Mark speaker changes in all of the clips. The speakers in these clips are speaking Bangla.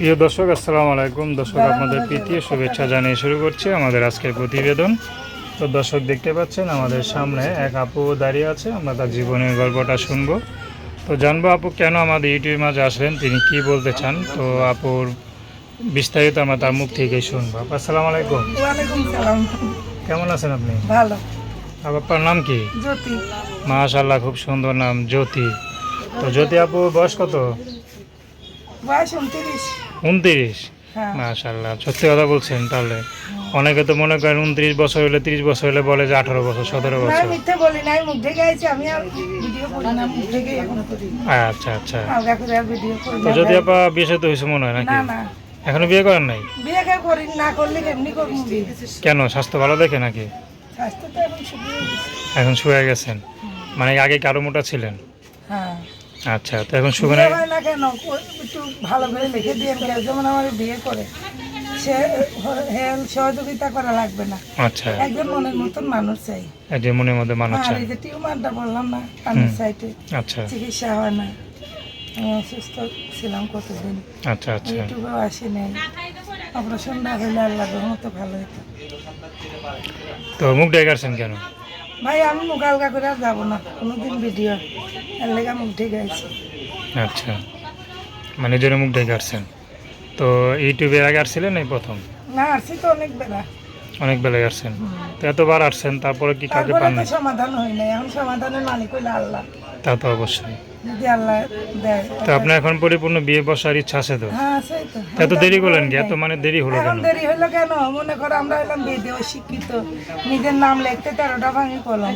Speaker 1: প্রিয় দর্শক আসসালামু আলাইকুম। দর্শক আপনাদের প্রীতীয় শুভেচ্ছা জানিয়ে শুরু করছি আমাদের আজকের প্রতিবেদন। তো দর্শক দেখতে পাচ্ছেন আমাদের সামনে এক আপু দাঁড়িয়ে আছে। আমরা তার জীবনের গল্পটা শুনব। তো জানব আপু কেন আমাদের ইউটিউবের মাঝে আসলেন? তিনি কি বলতে চান? তো আপুর বিস্তারিত আমরা তার মুখ থেকেই শুনব। আপু আসসালামু আলাইকুম। কেমন আছেন আপনি?
Speaker 2: ভালো।
Speaker 1: আপনার নাম কি?
Speaker 2: জ্যোতি।
Speaker 1: মাশাল্লাহ খুব সুন্দর নাম জ্যোতি। তো জ্যোতি আপু বয়স কত?
Speaker 2: বয়স উনত্রিশ।
Speaker 1: উনত্রিশ?
Speaker 2: হ্যাঁ।
Speaker 1: মাশাল্লাহ সত্যি কথা বলছেন তাহলে। অনেকে তো মনে করেন উনত্রিশ বছর হলে তিরিশ বছর হলে বলে যে আঠারো বছর সতেরো বছর।
Speaker 2: মিথ্যে বলি নাই মুখ ঢেকে আইছি আমি ভিডিও করি না মুখ ঢেকে এখন করি।
Speaker 1: আচ্ছা আচ্ছা।
Speaker 2: ভিডিও করি
Speaker 1: তো যদি আপা বিয়ে সাথে হয়েছে মনে হয় নাকি?
Speaker 2: না না।
Speaker 1: এখনও বিয়ে করেন নাই?
Speaker 2: বিয়ে করি না করলে এমনি করব?
Speaker 1: কেন স্বাস্থ্য ভালো দেখে নাকি?
Speaker 2: স্বাস্থ্য তো এখন শুকিয়ে
Speaker 1: এখন শুয়ে গেছেন। মানে আগে কারও মোটা ছিলেন?
Speaker 2: হ্যাঁ।
Speaker 1: আচ্ছা তো এখন শুয়ে
Speaker 2: না কেন? একটু ভালো করে লিখে দিয়ে যেমন আমার বিয়ে করে। সে হেল্প সহযোগিতা করা লাগবে না।
Speaker 1: আচ্ছা।
Speaker 2: একজন মনের মতন মানুষ চাই।
Speaker 1: যে মনের মধ্যে মানুষ
Speaker 2: আর এই যে টিউমারটা বললাম না কানের
Speaker 1: আচ্ছা।
Speaker 2: চিকিৎসা হয় না। আমি অসুস্থ ছিলাম কতদিন?
Speaker 1: আচ্ছা আচ্ছা।
Speaker 2: ইউটিউবেও আসি নাই অপারেশনটা হলে আল্লাহ মতো ভালো হতো
Speaker 1: তো মুখ ডেকারছেন কেন?
Speaker 2: ভাই আমি মুখ আলগা করে আর যাব না। কোনোদিন ভিডিও এর লেগে মুখ ঢেকে আছি
Speaker 1: আচ্ছা। মানে জোরে মুখ ঢেকে আসছেন তো ইউটিউবে আগে আসছিলেন এই প্রথম?
Speaker 2: না আসছি তো অনেক বেলা
Speaker 1: অনেক বেলায় আসছেন। তো এতবার আসছেন তারপরে কি
Speaker 2: তারপরে
Speaker 1: পান না
Speaker 2: সমাধান হয় না এখন সমাধানের মালিক হইলে আল্লাহ।
Speaker 1: তা তো অবশ্যই।
Speaker 2: যদি আল্লাহ দেয়
Speaker 1: তো আপনার এখন পরিপূর্ণ বিয়ে বসার ইচ্ছা আছে তো?
Speaker 2: হ্যাঁ তো।
Speaker 1: এত দেরি করলেন কি? এত মানে দেরি হলো কেন?
Speaker 2: দেরি হলো কেন? মনে করো আমরা হলাম বেদে শিক্ষিত। নিজের নাম লিখতে তেরোটা ভাঙি কলম।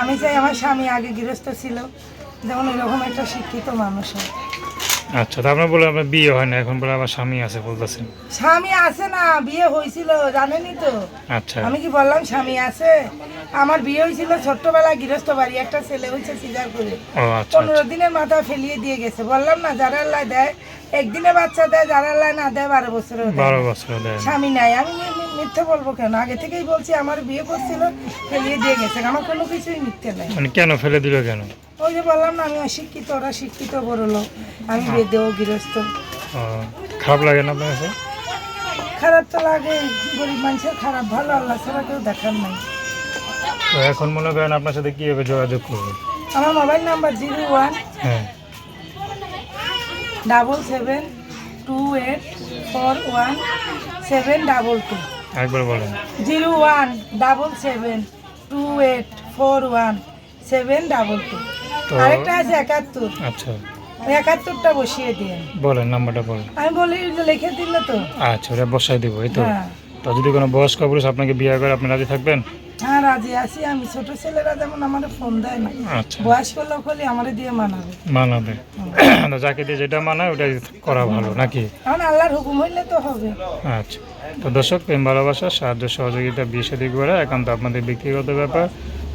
Speaker 2: আমি চাই আমার স্বামী আগে গৃহস্থ ছিল যেমন এরকম একটা শিক্ষিত মানুষ হয়।
Speaker 1: আচ্ছা বলে আপনার বিয়ে হয় না এখন বলে আবার স্বামী আছে বলতেছেন।
Speaker 2: স্বামী আছে না বিয়ে হয়েছিল জানেনই তো।
Speaker 1: আচ্ছা।
Speaker 2: আমি কি বললাম স্বামী আছে? আমার বিয়ে হয়েছিল ছোট্টবেলায় গৃহস্থ বাড়ি একটা ছেলে হয়েছে সিজার করে।
Speaker 1: আচ্ছা
Speaker 2: পনেরো দিনের মাথা ফেলিয়ে দিয়ে গেছে। বললাম না যারা আল্লাহ দেয় একদিনে বাচ্চা দেয় যারা আল্লাহ না দেয় বারো
Speaker 1: বারো বছর দেয়।
Speaker 2: স্বামী নাই। আমি মিথ্যে বলব কেন? আগে থেকেই বলছি আমার বিয়ে করছিল ফেলিয়ে দিয়ে গেছে। আমার কোনো কিছুই মিথ্যে নাই।
Speaker 1: মানে কেন ফেলে দিল কেন?
Speaker 2: ওই যে বললাম না আমি অশিক্ষিত ওরা শিক্ষিত বড় লোক। আমি বেদেও গৃহস্থ।
Speaker 1: খারাপ লাগে না আপনার
Speaker 2: খারাপ তো লাগে গরিব মানুষের খারাপ। ভালো আল্লাহ ছাড়া কেউ দেখার নাই।
Speaker 1: তো এখন মনে করেন আপনার সাথে কীভাবে যোগাযোগ করব?
Speaker 2: আমার মোবাইল নাম্বার জিরো ওয়ান
Speaker 1: হ্যাঁ।
Speaker 2: Double seven two eight four one seven double two.
Speaker 1: একবার বলেন।
Speaker 2: Zero one double seven two eight four one seven double two. আরেকটা আছে একাত্তর।
Speaker 1: আচ্ছা।
Speaker 2: একাত্তরটা বসিয়ে দিন।
Speaker 1: বলেন নাম্বারটা বলেন।
Speaker 2: আমি বলি লিখে দিল তো।
Speaker 1: আচ্ছা ওটা বসাই দিব এই তো।
Speaker 2: হ্যাঁ।
Speaker 1: তো যদি কোনো বয়স্ক পুরুষ আপনাকে বিয়ে করে আপনি রাজি থাকবেন?
Speaker 2: হ্যাঁ রাজি আছি। আমি ছোট ছেলেরা যেমন আমার ফোন দেয় না
Speaker 1: আচ্ছা।
Speaker 2: বয়স্ক লোক হলে আমার দিয়ে মানাবে।
Speaker 1: মানাবে। যাকে দিয়ে যেটা মানায় ওটাই করা ভালো নাকি?
Speaker 2: এখন আল্লাহর হুকুম হইলে তো হবে।
Speaker 1: আচ্ছা। তো দর্শক প্রেম ভালোবাসা সাহায্য সহযোগিতা বিয়ে সাদী করা একান্ত আপনাদের ব্যক্তিগত ব্যাপার।